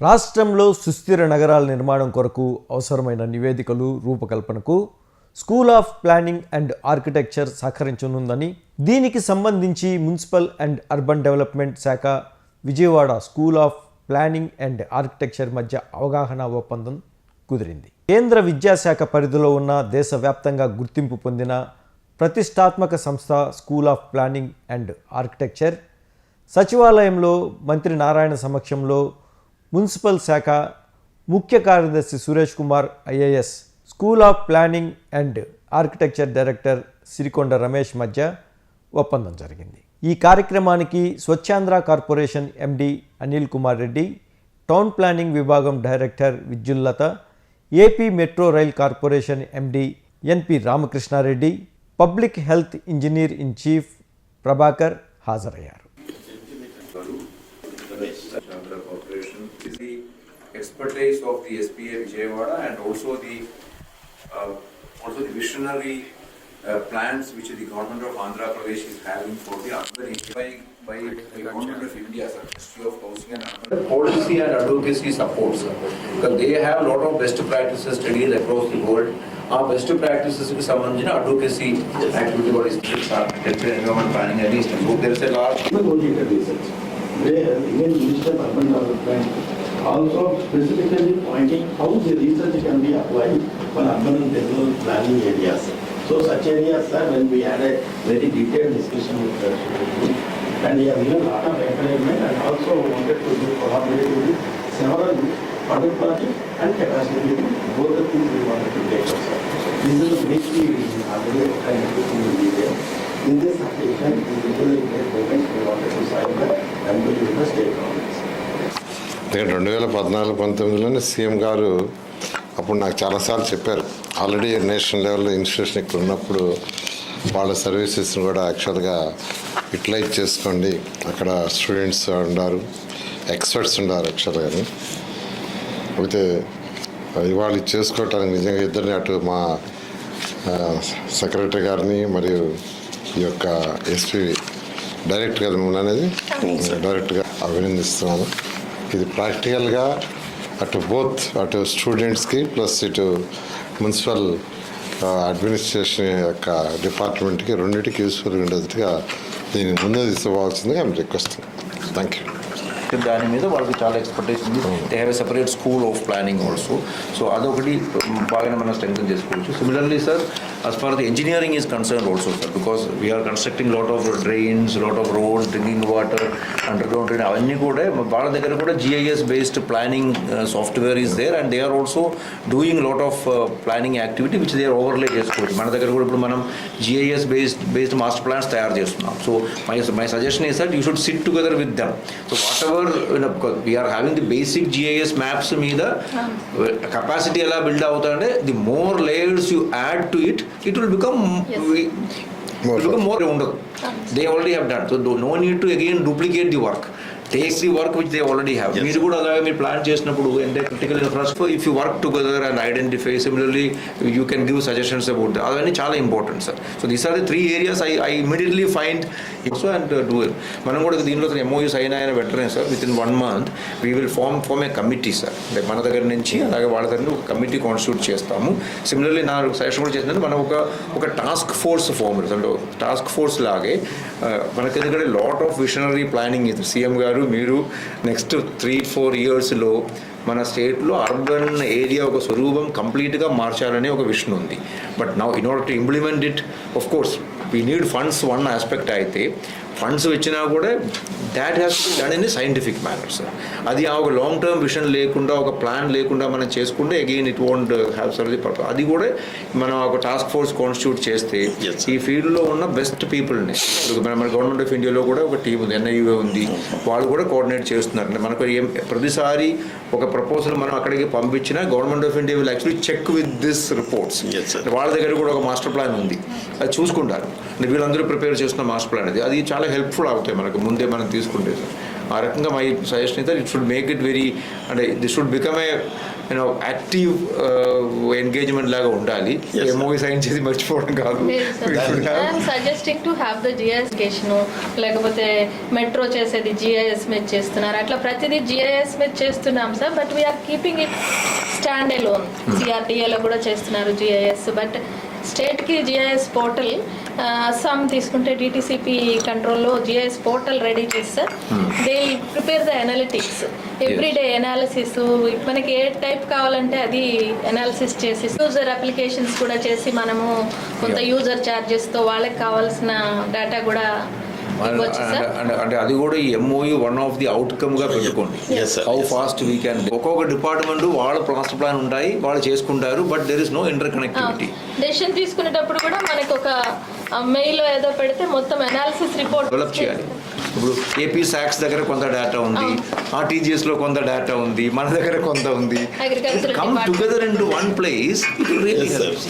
రాష్ట్రంలో సుస్థిర నగరాల నిర్మాణం కొరకు అవసరమైన నివేదికలు రూపకల్పనకు school of planning and architecture సహకరించనుందని దీనికి సంబంధించి మున్సిపల్ అండ్ అర్బన్ డెవలప్మెంట్ శాఖ Vijayawada school of planning and architecture మధ్య అవగాహన ఒప్పందం కుదిరింది. కేంద్ర విద్యాశాఖ పరిధిలో ఉన్న దేశవ్యాప్తంగా గుర్తింపు పొందిన ప్రతిష్టాత్మక సంస్థ school of planning and architecture సచివాలయంలో మంత్రి నారాయణ సమక్షంలో మున్సిపల్ శాఖ ముఖ్య కార్యదర్శి Suresh Kumar IAS school of planning and architecture director Sirikonda Ramesh మధ్య ఒప్పందం జరిగింది. ఈ కార్యక్రమానికి Swachhandhra corporation MD Anil Kumar Reddy town planning విభాగం director Vidyullatha AP metro rail corporation MD NP Ramakrishna Reddy public health engineer in chief Prabhakar హాజరయ్యారు. expertise of the SPA Vijayawada and also the uh, also the visionary uh, plans which the government of Andhra Pradesh is having for the urban by by the government of India, sir, Ministry of Housing and Urban. Policy and advocacy supports, sir, because they have a lot of best practices studies across the world. ఆ best practices కి సంబంధించిన advocacy activity కూడా ఇస్తుంది architecture environment planning అని ఇస్తాం so there is a last Technological research, where even Also specifically pointing how the research can be applied for urban and rural planning areas. So such areas, sir, when we had a very detailed discussion with the secretary, and he has given lot of encouragement and also wanted to do collaborate with several public projects and capacity building, both the things we wanted to take up, sir. This is the briefly, we already kind of in detail. In this application, we will make payments, we wanted to sign the MOU with the state ఎందుకంటే రెండు వేల పద్నాలుగు పంతొమ్మిదిలోనే CM గారు అప్పుడు నాకు చాలాసార్లు చెప్పారు. Already national లెవెల్లో ఇన్స్టిట్యూషన్ ఇక్కడ ఉన్నప్పుడు వాళ్ళ సర్వీసెస్ని కూడా యాక్చువల్గా యూటిలైజ్ చేసుకోండి. అక్కడ స్టూడెంట్స్ ఉన్నారు ఎక్స్పర్ట్స్ ఉన్నారు యాక్చువల్గా అయితే ఇవాళ చేసుకోవటానికి నిజంగా ఇద్దరిని అటు మా సెక్రటరీ గారిని మరియు ఈ యొక్క ఎస్పీ డైరెక్ట్ కదా మిమ్మల్ని అనేది డైరెక్ట్గా అభినందిస్తున్నాను. ఇది ప్రాక్టికల్గా అటు బోత్ అటు స్టూడెంట్స్కి ప్లస్ ఇటు మున్సిపల్ అడ్మినిస్ట్రేషన్ యొక్క డిపార్ట్మెంట్కి రెండింటికి యూస్ఫుల్గా ఉండేట్టుగా దీన్ని ముందు తీసుకోవాల్సిందిగా ఐమ్ రిక్వెస్టింగ్ థ్యాంక్ యూ దాని మీద వాళ్ళకి చాలా ఎక్స్పర్టైజ్ ఉంది they have a separate school of planning also so అదొకటి బాగానే మనం స్ట్రెంగ్ చేసుకోవచ్చు similarly sir as far as the engineering is concerned also sir because we are constructing lot of drains lot of roads drinking water underground drain అవన్నీ కూడా వాళ్ళ దగ్గర కూడా GIS based planning software is there and they are also doing lot of planning activity which they are overlay చేసుకోవచ్చు మన దగ్గర కూడా ఇప్పుడు మనం GIS based based master plans తయారు చేస్తున్నాం. So my my suggestion is that you should sit together with them so whatever we're having the basic GIS maps మీద capacity ఎలా బిల్డ్ అవుతుందంటే the more layers you add to it it will become more ఉండదు. They already have done so no need to again duplicate the work take the work which they already have మీరు కూడా అలాగే మీరు plan చేసినప్పుడు అంటే critical infrastructure if you work together and identify similarly you can give suggestions about అవన్నీ చాలా important sir so these are the three areas I I immediately find so and do మనం కూడా దీనిలో ఎంఓయూస్ అయినా అయినా వెంటనే sir. With in one month we will form form a committee sir అంటే మన దగ్గర నుంచి అలాగే వాళ్ళ దగ్గర ఒక కమిటీ కాన్స్టిట్యూట్ చేస్తాము. సిమిలర్లీ నా సజెషన్ కూడా చేసినట్టు మనం ఒక ఒక టాస్క్ ఫోర్స్ ఫార్మ్ అంటే టాస్క్ ఫోర్స్ లాగే మనకి ఎందుకంటే లాట్ ఆఫ్ విషనరీ ప్లానింగ్ ఇది సీఎం గారు మీరు నెక్స్ట్ త్రీ ఫోర్ ఇయర్స్లో మన స్టేట్లో అర్బన్ ఏరియా ఒక స్వరూపం కంప్లీట్గా మార్చాలనే ఒక విషన్ ఉంది. But now in order to implement it of course we need funds one aspect అయితే ఫండ్స్ వచ్చినా కూడా that has to done in scientific manner sir అది ఆ ఒక లాంగ్ టర్మ్ విషన్ లేకుండా ఒక ప్లాన్ లేకుండా మనం చేసుకుంటే again it won't have sir the purpose అది కూడా మనం ఒక టాస్క్ ఫోర్స్ కాన్స్టిట్యూట్ చేస్తే ఈ ఫీల్డ్లో ఉన్న బెస్ట్ పీపుల్ని మన మన గవర్నమెంట్ ఆఫ్ ఇండియాలో కూడా ఒక టీం ఉంది ఎన్ఐయుఏ ఉంది. వాళ్ళు కూడా కోఆర్డినేట్ చేస్తున్నారు. మనకు ఏం ప్రతిసారి ఒక ప్రపోజల్ మనం అక్కడికి పంపించినా government of India will actually check with this reports వాళ్ళ దగ్గర కూడా ఒక మాస్టర్ ప్లాన్ ఉంది. అది చూసుకుంటారు. వీళ్ళందరూ ప్రిపేర్ చేస్తున్న మాస్టర్ ప్లాన్ అది అది చాలా హెల్ప్ఫుల్ అవుతాయి మనకు ముందే మనం తీసుకుంటే. సార్ ఆ రకంగా మై సజెషన్ అయితే it should make it very అంటే this should become a you know active engagement లాగా ఉండాలి. ఎంఓవి సైన్ చేసి మర్చిపోవడం కాదు. సజెస్టింగ్ టు హ్యావ్ ద జిఐఎస్కేషన్ లేకపోతే మెట్రో చేసేది జిఐఎస్ మీద చేస్తున్నారు. అట్లా ప్రతిదీ జిఐఎస్ మీద చేస్తున్నాం sir but we are keeping it stand alone సిఆర్డిఏలో కూడా చేస్తున్నారు జిఐఎస్ బట్ స్టేట్కి జిఐఎస్ పోర్టల్ అస్సాం తీసుకుంటే డిటిసిపి కంట్రోల్లో జిఐఎస్ పోర్టల్ రెడీ చేస్తారు they prepare the analytics everyday analysis మనకి ఏ టైప్ కావాలంటే అది అనాలిసిస్ చేసి యూజర్ అప్లికేషన్స్ కూడా చేసి మనము కొంత. యూజర్తో వాళ్ళకి కావాల్సిన డేటా కూడా అంటే అంటే అది కూడా ఈ ఎంఓయూ వన్ ఆఫ్ ది అవుట్కమ్గా పెట్టుకోండి. Yes, sir. How. Fast we can ఒక్కొక్క డిపార్ట్మెంట్ వాళ్ళ మాస్టర్ ప్లాన్ ఉంటాయి వాళ్ళు చేసుకుంటారు but there is no inter connectivity decision తీసుకునేటప్పుడు కూడా మనకి ఒక మెయిల్ ఏదో పెడితే మొత్తం అనాలిసిస్ రిపోర్ట్ డెవలప్ చేయాలి. ఇప్పుడు ఏపీ సాక్స్ దగ్గర కొంత డేటా ఉంది ఆర్టీజీఎస్లో కొంత డేటా ఉంది మన దగ్గర కొంత ఉంది. Come. Together in to one place it really. Helps